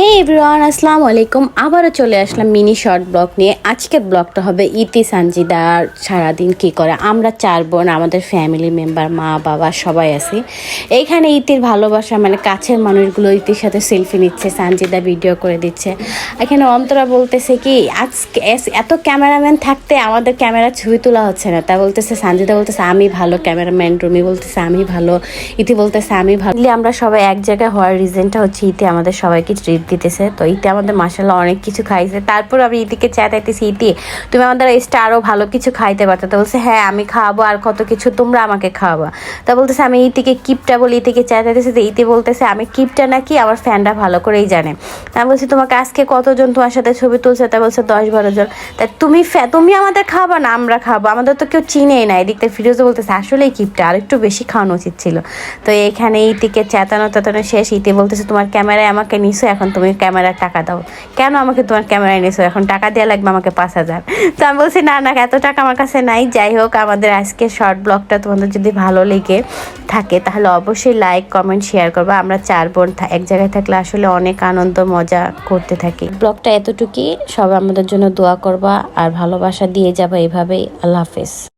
হে everyone আসসালামু আলাইকুম। আবারও চলে আসলাম মিনি শর্ট ব্লগ নিয়ে। আজকের ব্লগটা হবে ইতি সানজিদার সারাদিন কি করে? আমরা চার বোন, আমাদের ফ্যামিলি মেম্বার মা, বাবা সবাই আছি। এইখানে ইতির ভালোবাসা মানে কাছের মানুষগুলো ইতির সাথে সেলফি নিচ্ছে, সানজিদা ভিডিও করে দিচ্ছে। এখানে অন্তরা বলতেছে কি, আজকে এত ক্যামেরাম্যান থাকতে আমাদের ক্যামেরা ছবি তোলা হচ্ছে না। তা বলতেছে, সানজিদা বলতেছে, আমি ভালো ক্যামেরাম্যান রুমি বলতেছে, আমি ভালো। ইতি বলতেছে, আমি ভালো। আমরা সবাই এক জায়গায় হওয়ার রিজনটা হচ্ছে ইতি আমাদের সবাইকে ট্রিট দিতেছে। তো ইতি আমাদের মাসাল্লাহ অনেক কিছু খাইছে। তারপর আমি ইতিকে চেতাইতেছি ইতি তুমি আমাদের এসটা আরও ভালো কিছু খাইতে পারতো। তা বলছে হ্যাঁ আমি খাওয়াবো আর কত কিছু তোমরা আমাকে খাওয়াবা। তা বলতেছে, আমি ইতিকে কিপটা বলি ইতিকে চেতাইতেছি তো ইতি বলতেছে, আমি কিপটা নাকি আমার ফ্যানটা ভালো করেই জানে। আমি বলছি, তোমাকে আজকে কতজন তোমার সাথে ছবি তুলছে? তা বলছে, দশ, বারো জন। তা তুমি তুমি আমাদের খাবা না আমরা খাব আমাদের তো কেউ চিনেই না। এদিক থেকে ফিরোজও বলতেছে, আসলেই কিপটা আর একটু বেশি খাওয়ানো উচিত ছিল। তো এখানে ইতিকে চেতানো তেতানো শেষ। ইতি বলতেছে, তোমার ক্যামেরায় আমাকে নিছো, এখন তুমি ক্যামেরার টাকা দাও। কেন আমাকে তোমার ক্যামেরায় নিছো? এখন টাকা দেওয়া লাগবে আমাকে পাঁচ হাজার। তো আমি বলছি, না না, এত টাকা আমার কাছে নাই। যাই হোক, আমাদের আজকে শর্ট ব্লগটা তোমাদের যদি ভালো লেগে থাকে, তাহলে অবশ্যই লাইক কমেন্ট শেয়ার করবে। আমরা চার বোন এক জায়গায় থাকলে আসলে অনেক আনন্দ, মজা করতে থাকি। ব্লগটা এতটুকুই। সবাই আমাদের জন্য দোয়া করবা, আর ভালোবাসা দিয়ে যাবা এভাবেই আল্লাহ হাফেজ।